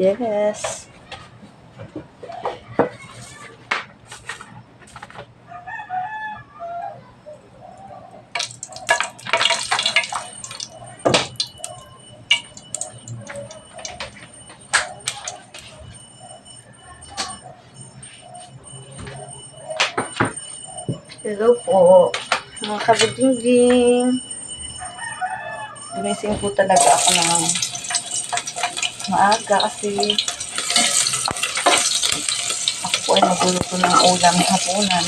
Yes. Hello po, mga kabudingging. Gumising po talaga ako ng maaga kasi ako ay magluluto ng ulam hapunan.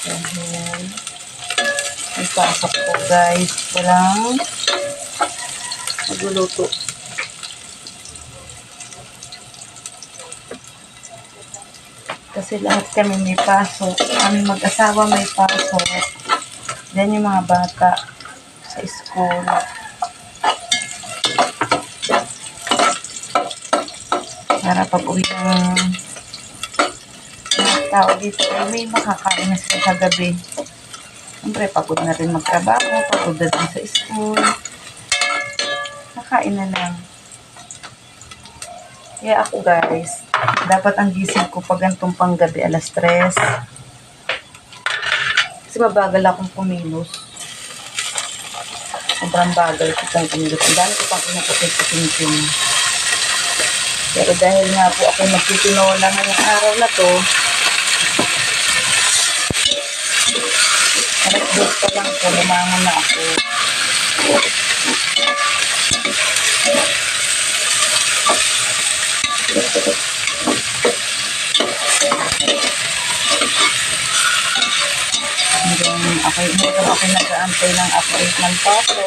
Dahil may pasok po guys. Walang magluluto. Kasi lahat kami may pasok. Kami mag-asawa may pasok. Yan yung mga bata sa school. Pag uwi ng mga tao dito, ay may makakain na sila sa gabi. Siyempre, pagod na rin magtrabaho, pagod na rin sa school. Nakain na lang. Kaya ako guys, dapat ang gising ko pag gantong panggabi, alas 3. Kasi mabagal akong kumilos. Sobrang bagal ko pang kumilos. Ang dami ko pang pinapakit-pitin Pero dahil nga po ako magtitinola ngayong araw na to, 2 pa lang po, lumangon na ako. Hanggang ako, hanggang ako nag-aantay ng update ng paso.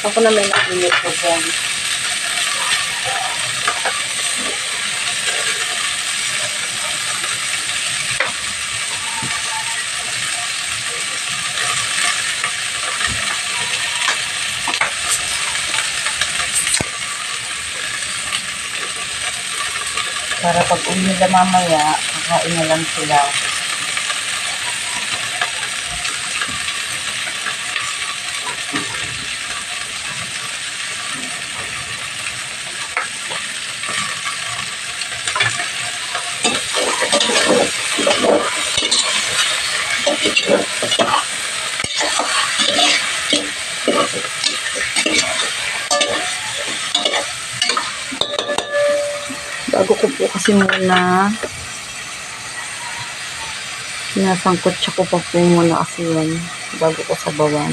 Ako na may nakilit ko. Para pag uwi nila mamaya, kakain na lang sila. Bago ko po kasi muna sinasangkot siya ko pa po muna kasi yan bago ko sabawan.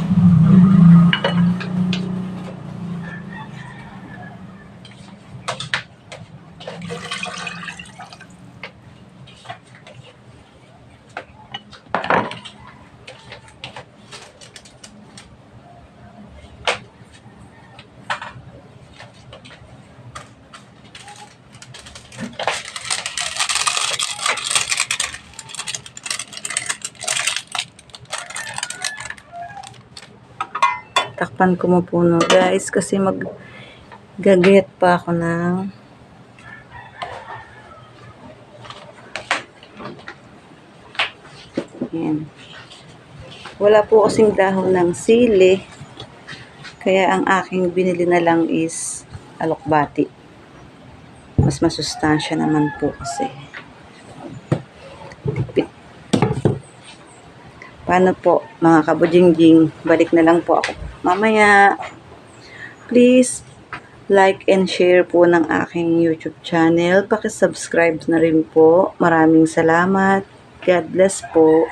Takpan ko mo po no guys kasi mag gaget pa ako ng Ayan. Wala po kasing dahon ng sili. Kaya ang aking binili na lang is alokbati. Mas masustansya naman po kasi. Tipid. Paano po mga kabujingjing? Balik na lang po ako mamaya. Please like and share po ng aking YouTube channel. Pakisubscribe na rin po. Maraming salamat. God bless po.